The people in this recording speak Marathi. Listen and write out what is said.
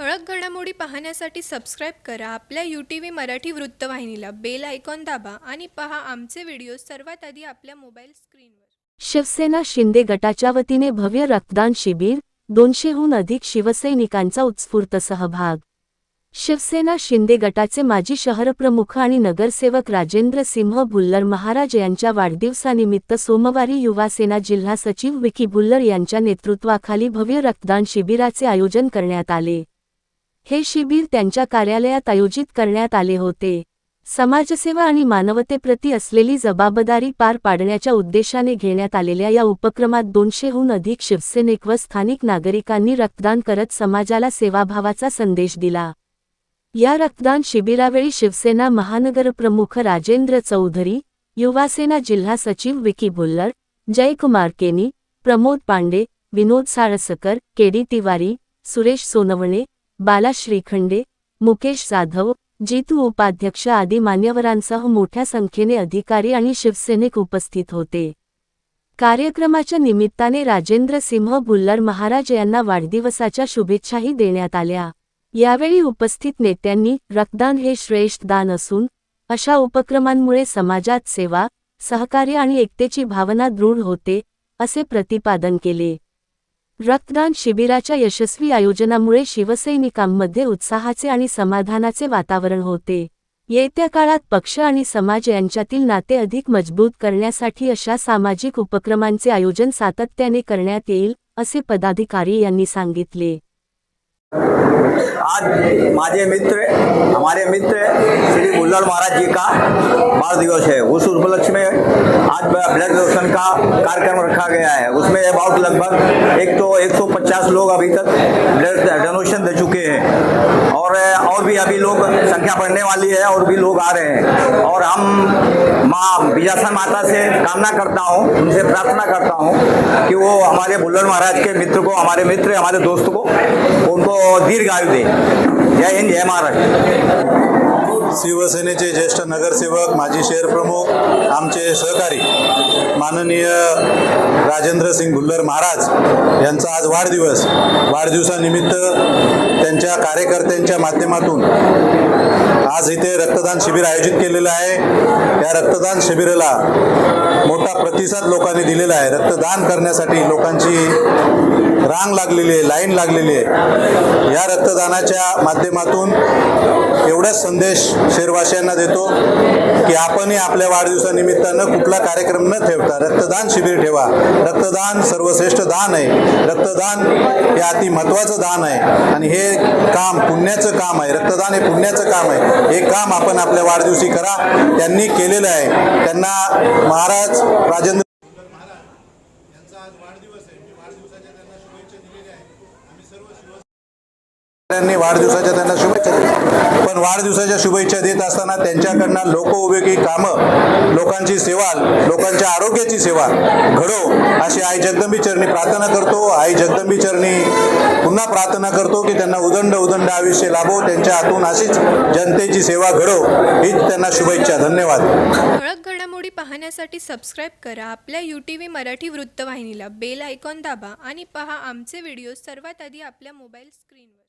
ठळक घडामोडी पाहण्यासाठी सबस्क्राईब करा. आपल्या यू टी व्ही मराठी वृत्तवाहिनीला बेल आयकॉन दाबा आणि पहा आमचे व्हिडिओ सर्वात आधी आपल्या मोबाईल स्क्रीनवर शिवसेना शिंदे गटाच्या वतीने भव्य रक्तदान शिबिर दोनशेहून अधिक शिवसैनिकांचा उत्स्फूर्त सहभाग. शिवसेना शिंदे गटाचे माजी शहरप्रमुख आणि नगरसेवक राजेंद्र सिंह भुल्लर महाराज यांच्या वाढदिवसानिमित्त सोमवारी युवासेना जिल्हा सचिव विकी भुल्लर यांच्या नेतृत्वाखाली भव्य रक्तदान शिबिराचे आयोजन करण्यात आले. हे शिबिर त्यांच्या कार्यालयात आयोजित करण्यात आले होते. समाजसेवा आणि मानवतेप्रती असलेली जबाबदारी पार पाडण्याच्या उद्देशाने घेण्यात आलेल्या या उपक्रमात दोनशेहून अधिक शिवसैनिक व स्थानिक नागरिकांनी रक्तदान करत समाजाला सेवाभावाचा संदेश दिला. या रक्तदान शिबिरावेळी शिवसेना महानगरप्रमुख राजेंद्र चौधरी युवासेना जिल्हा सचिव विकी भुल्लर जयकुमार केनी प्रमोद पांडे विनोद साळसकर केडी तिवारी सुरेश सोनवणे बाला श्रीखंडे मुकेश जाधव जितू उपाध्यक्ष आदी मान्यवरांसह मोठ्या संख्येने अधिकारी आणि शिवसैनिक उपस्थित होते. कार्यक्रमाच्या निमित्ताने राजेंद्र सिंह भुल्लर महाराज यांना वाढदिवसाच्या शुभेच्छाही देण्यात आल्या. यावेळी उपस्थित नेत्यांनी रक्तदान हे श्रेष्ठ दान असून अशा उपक्रमांमुळे समाजात सेवा सहकार्य आणि एकतेची भावना दृढ होते असे प्रतिपादन केले. रक्तदान शिबिराच्या यशस्वी आयोजनामुळे शिवसैनिकांमध्ये उत्साहाचे आणि समाधानाचे वातावरण होते. येत्या काळात पक्ष आणि समाज यांच्यातील नाते अधिक मजबूत करण्यासाठी अशा सामाजिक उपक्रमांचे आयोजन सातत्याने करण्यात येईल असे पदाधिकारी यांनी सांगितले. आज माझे मित्र हमारे मित्र श्री बुल्लर महाराज जी का बाल दिवस है उस उपलक्ष्य में आज ब्लड का कार्यक्रम रखा गया है। उसमें अबाउट लगभग एक तो 150 लोग अभी तक डोनेशन दे चुके हैं। और और भी अभी लोग संख्या बढ़ने वाली है और भी लोग आ रहे हैं। और हम माँ बिजासन माता से कामना करता हूँ, उनसे प्रार्थना करता हूँ कि वो हमारे बुल्लर महाराज के मित्र को, हमारे मित्र, हमारे दोस्त को, उनको दीर्घ आयु दे। जय हिंद, जय महाराष्ट्र। शिवसेनेचे ज्येष्ठ नगरसेवक माजी शहर प्रमुख आमचे सहकारी माननीय राजेंद्र सिंग भुल्लर महाराज यांचा आज वाढदिवस. वाढदिवसानिमित्त त्यांच्या कार्यकर्त्यांच्या माध्यमातून आज इथे रक्तदान शिबिर आयोजित केलेलं आहे. या रक्तदान शिबिराला मोठा प्रतिसाद लोकांनी दिलेला आहे. रक्तदान करण्यासाठी लोकांची रांग लागलेली आहे लाईन लागलेली आहे. या रक्तदानाच्या माध्यमातून एवढाच संदेश शहरवासियांना देतो की आपणही आपल्या वाढदिवसानिमित्तानं कुठला कार्यक्रम न ठेवता रक्तदान शिबिर ठेवा. रक्तदान सर्वश्रेष्ठ दान आहे. रक्तदान हे अति महत्त्वाचं दान आहे. आणि हे काम पुण्याचं काम आहे. रक्तदान हे पुण्याचं काम आहे. हे काम आपण आपल्या वाढदिवशी करा. त्यांनी केलेलं आहे. त्यांना महाराज राजेंद्र आज वाढदिवस आहे. मी वाढदिवसाच्या त्यांना शुभेच्छा दिलेल्या आहेत. आम्ही सर्व शिव वाढदिवसाच्या त्यांना शुभेच्छा दिल्या. पण वाढदिवसाच्या शुभेच्छा देत असताना त्यांच्याकडनं लोक उपयोगी कामं लोकांची सेवा लोकांच्या आरोग्याची सेवा घडो अशी आई जगदंबी चरणी प्रार्थना करतो. आई जगदंबी चरणी पुन्हा प्रार्थना करतो की त्यांना उदंड उदंड आयुष्य लाभो त्यांच्या हातून अशीच जनतेची सेवा घडो हीच त्यांना शुभेच्छा. धन्यवाद. ठळक घडामोडी पाहण्यासाठी सबस्क्राईब करा. आपल्या यू टी व्ही मराठी वृत्तवाहिनीला बेल आयकॉन दाबा आणि पहा आमचे व्हिडिओ सर्वात आधी आपल्या मोबाईल स्क्रीनवर